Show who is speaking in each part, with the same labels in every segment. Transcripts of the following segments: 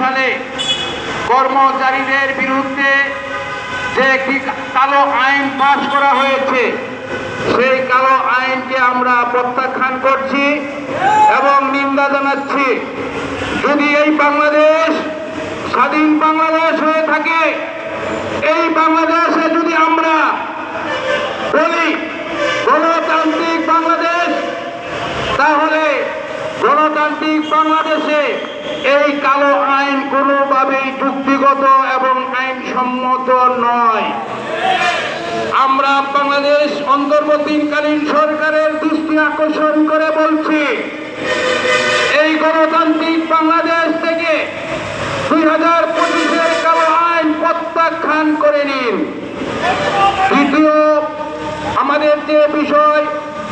Speaker 1: সালে কর্মচারীদের বিরুদ্ধে যে কালো আইন পাশ করা হয়েছে, সেই কালো আইনকে আমরা প্রত্যাখ্যান করছি এবং নিন্দা জানাচ্ছি। যদি এই বাংলাদেশ স্বাধীন বাংলাদেশ হয়ে থাকে এই বাংলাদেশে যদি আমরা বলি গণতান্ত্রিক বাংলাদেশ তাহলে গণতান্ত্রিক বাংলাদেশে এই কালো আইন কোনোভাবেই যুক্তিগত এবং আইনসম্মত নয়। আমরা বাংলাদেশ অন্তর্বর্তীকালীন সরকারের দৃষ্টি আকর্ষণ করে বলছি, এই গণতান্ত্রিক বাংলাদেশ থেকে দুই হাজার পঁচিশের কালো আইন প্রত্যাখ্যান করে নিন। দ্বিতীয়, আমাদের যে বিষয়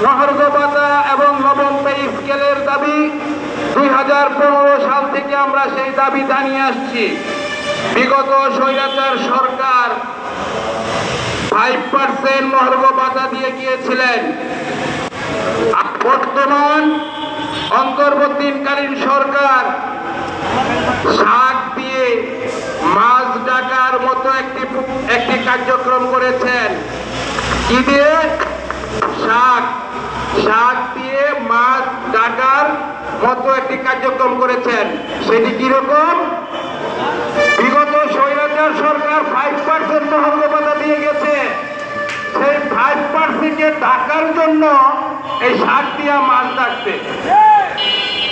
Speaker 1: মহার্ঘ ভাতা এবং নবম পে স্কেলের দাবি দুই হাজার পনেরো সাল থেকে আমরা সেই দাবি জানিয়ে আসছি। বিগত স্বৈরাচার সরকার ফাইভ পার্সেন্ট মহার্ঘ ভাতা দিয়ে গিয়েছিলেন। বর্তমান অন্তর্বর্তীকালীন সরকার শাক দিয়ে মাছ ডাকার মতো একটি একটি কার্যক্রম করেছেন। কি দিয়ে? শাক। শাক দিয়ে মাছ ডাকার মতো একটি কার্যক্রম করেছেন, সেটি কীরকম? বিগত স্বৈরাচার সরকার ফাইভ পার্সেন্ট মহঙ্গপাতা দিয়ে গেছে। সেই ফাইভ পার্সেন্টকে ঢাকার জন্য এই শাক দিয়া মাছ ডাকছে।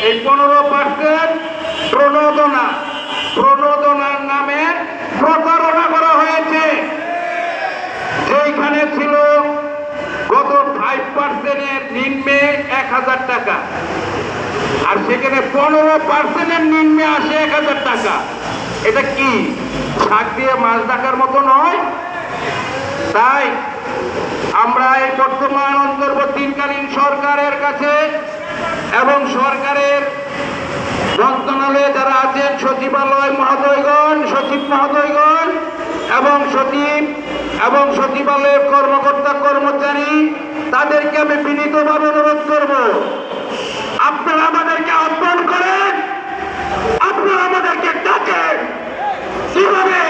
Speaker 1: এই পনেরো পার্সেন্ট প্রণোদনা, প্রণোদনার নামে প্রতারণা করা হয়েছে। যেখানে ছিল গত ফাইভ পার্সেন্টের নিম্নে এক হাজার টাকা। আর সেখানে পনেরো পার্সেন্টের নিম্নে আসে এক হাজার টাকা। এটা কি? শাক দিয়ে মাছ ডাকার মতো নয়? তাই আমরা এই বর্তমান অন্তর্বর্তীকালীন সরকারের কাছে এবং সরকারের মন্ত্রণালয়ে যারা আছেন, সচিবালয় মহোদয়গণ, সচিব মহোদয়গণ এবং সচিব এবং সচিবালয়ের কর্মকর্তা কর্মচারী, তাদেরকে আমি বিনীতভাবে অনুরোধ করব আপনারা আমাদেরকে আহ্বান করেন আপনারা আমাদেরকে ডাকেন কীভাবে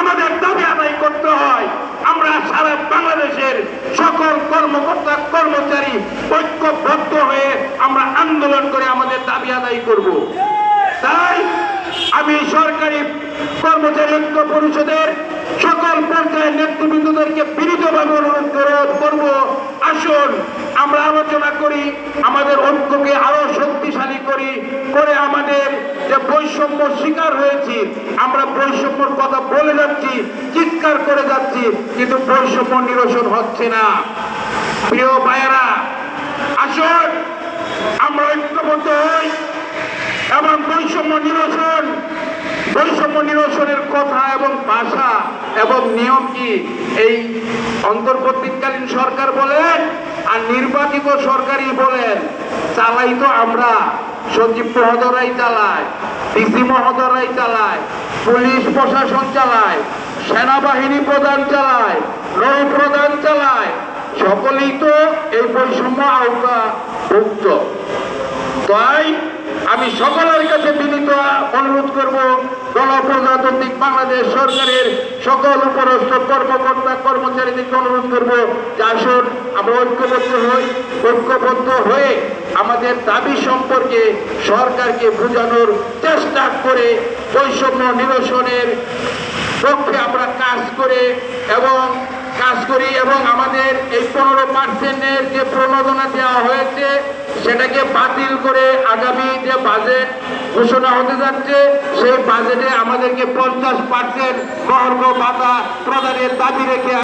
Speaker 1: আমাদের দাবি আদায় করতে হয় আমরা সারা বাংলাদেশের সকল কর্মকর্তা, কর্মচারী ঐক্যবদ্ধ হয়ে আমরা আন্দোলন করে আমাদের দাবি আদায় করব। তাই আমি সরকারি কর্মচারী ঐক্য পরিষদের সকল পর্যায়ের নেতৃবৃন্দদেরকে বিনীতভাবে অনুরোধ করে- করব। আসুন, আমরা আলোচনা করি, আমাদের ঐক্যকে আরও শক্তিশালী করি, করে আমাদের বৈষম্য শিকার হয়েছি, আমরা বৈষম্যর কথা বলে যাচ্ছি, চিৎকার করে যাচ্ছি, কিন্তু বৈষম্য নিরসন হচ্ছে না। প্রিয় ভাইয়েরা, আসুন, আমরা ঐক্যবদ্ধ হই এবং বৈষম্য নিরসন। বৈষম্য নিরসনের কথা এবং ভাষা এবং নিয়ম কি? এই অন্তর্বর্তীকালীন সরকার বলেন আর নির্বাচিত সরকারই বলেন, চালাই তো আমরা। সচিব মহোদরাই চালায়, ডিসি মহোদরাই চালায়, পুলিশ প্রশাসন চালায়, সেনাবাহিনী প্রধান চালায়, নৌ প্রধান চালায়, সকলেই তো এই বৈষম্য আওতা ভুক্ত তাই আমি সকলের কাছে বিনীত অনুরোধ করব গণপ্রজাতান্ত্রিক বাংলাদেশ সরকারের সকল উপরস্থ কর্মকর্তা কর্মচারীদেরকে অনুরোধ করব যে আসুন, আমরা ঐক্যবদ্ধ হই, ঐক্যবদ্ধ হয়ে আমাদের দাবি সম্পর্কে সরকারকে বোঝানোর চেষ্টা করে বৈষম্য নিরসনের পক্ষে আমরা কাজ করে এবং কাজ করি এবং আমাদের এই পনেরো পার্সেন্টের যে প্রণোদনা দেওয়া হয়েছে, সেটাকে বাতিল করে আগামী যে বাজেট ঘোষণা হতে যাচ্ছে, সেই বাজেটে আমাদেরকে পঞ্চাশ পার্সেন্ট মহর্ঘ ভাতা প্রদানের দাবি রেখে